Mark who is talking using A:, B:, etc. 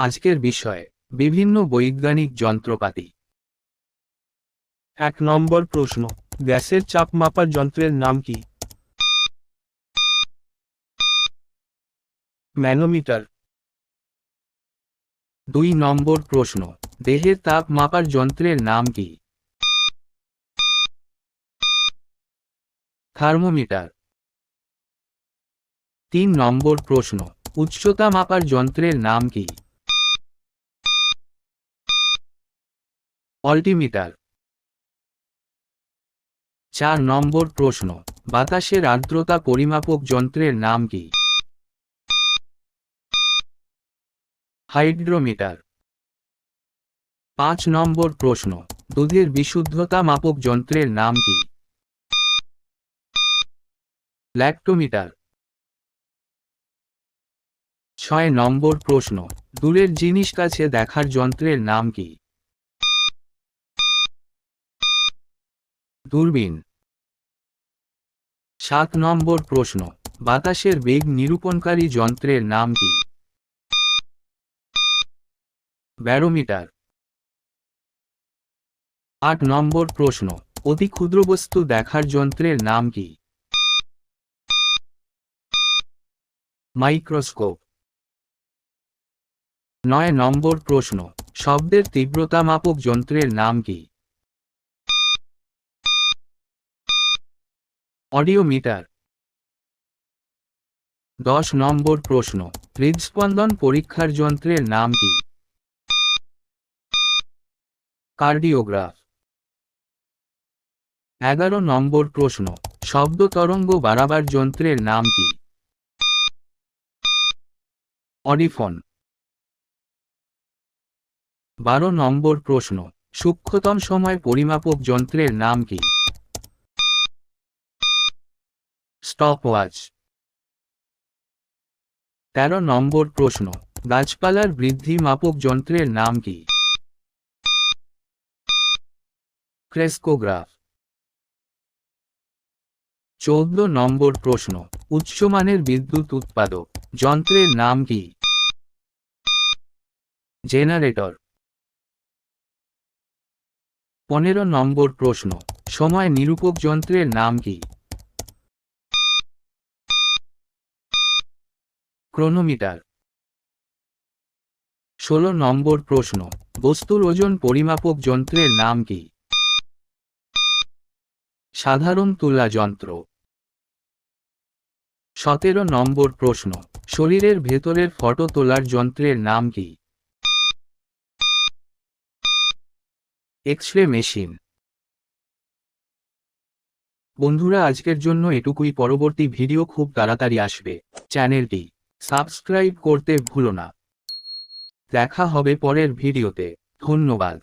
A: আজকের বিষয় বিভিন্ন বৈজ্ঞানিক যন্ত্রপাতি।
B: এক নম্বর প্রশ্ন গ্যাসের চাপ মাপার যন্ত্রের নাম কি? ম্যানোমিটার।
A: দুই নম্বর প্রশ্ন দেহের তাপ মাপার যন্ত্রের নাম কি? থার্মোমিটার। তিন নম্বর প্রশ্ন উচ্চতা মাপার যন্ত্রের নাম কি? অল্টিমিটার। চার নম্বর প্রশ্ন, বাতাসের আর্দ্রতা পরিমাপক যন্ত্রের নাম কি? হাইড্রোমিটার। পাঁচ নম্বর প্রশ্ন, দুধের বিশুদ্ধতা মাপক যন্ত্রের নাম কি? ল্যাক্টোমিটার। ছয় নম্বর প্রশ্ন, দূরের জিনিস কাছে দেখার যন্ত্রের নাম কি? দূরবীন। সাত নম্বর প্রশ্ন, বাতাসের বেগ নিরূপণকারী যন্ত্রের নাম কি? ব্যারোমিটার। আট নম্বর প্রশ্ন, অতি ক্ষুদ্র বস্তু দেখার যন্ত্রের নাম কি? মাইক্রোস্কোপ। নয় নম্বর প্রশ্ন, শব্দের তীব্রতা মাপক যন্ত্রের নাম কি? অডিওমিটার দশ নম্বর প্রশ্ন, হৃদস্পন্দন পরীক্ষার যন্ত্রের নাম কি? কার্ডিওগ্রাফ। এগারো নম্বর প্রশ্ন, শব্দ তরঙ্গ বাড়াবার যন্ত্রের নাম কি? অডিফোন। বারো নম্বর প্রশ্ন, সূক্ষ্মতম সময় পরিমাপক যন্ত্রের নাম কি? স্টপওয়াচ তেরো নম্বর প্রশ্ন, গাছপালার বৃদ্ধি মাপক যন্ত্রের নাম কি? ক্রেস্কোগ্রাফ। চৌদ্দ নম্বর প্রশ্ন, উচ্চমানের বিদ্যুৎ উৎপাদক যন্ত্রের নাম কি? জেনারেটর। পনেরো নম্বর প্রশ্ন, সময় নিরূপক যন্ত্রের নাম কি? ক্রোনোমিটার। ষোলো নম্বর প্রশ্ন, বস্তুর ওজন পরিমাপক যন্ত্রের নাম কি? সাধারণ তুলা যন্ত্র। সতেরো নম্বর প্রশ্ন, শরীরের ভেতরের ফটো তোলার যন্ত্রের নাম কি? X ray machine. বন্ধুরা, আজকের জন্য এটুকুই। পরবর্তী ভিডিও খুব তাড়াতাড়ি আসবে। চ্যানেলটি সাবস্ক্রাইব করতে ভুলো না। দেখা হবে পরের ভিডিওতে। ধন্যবাদ।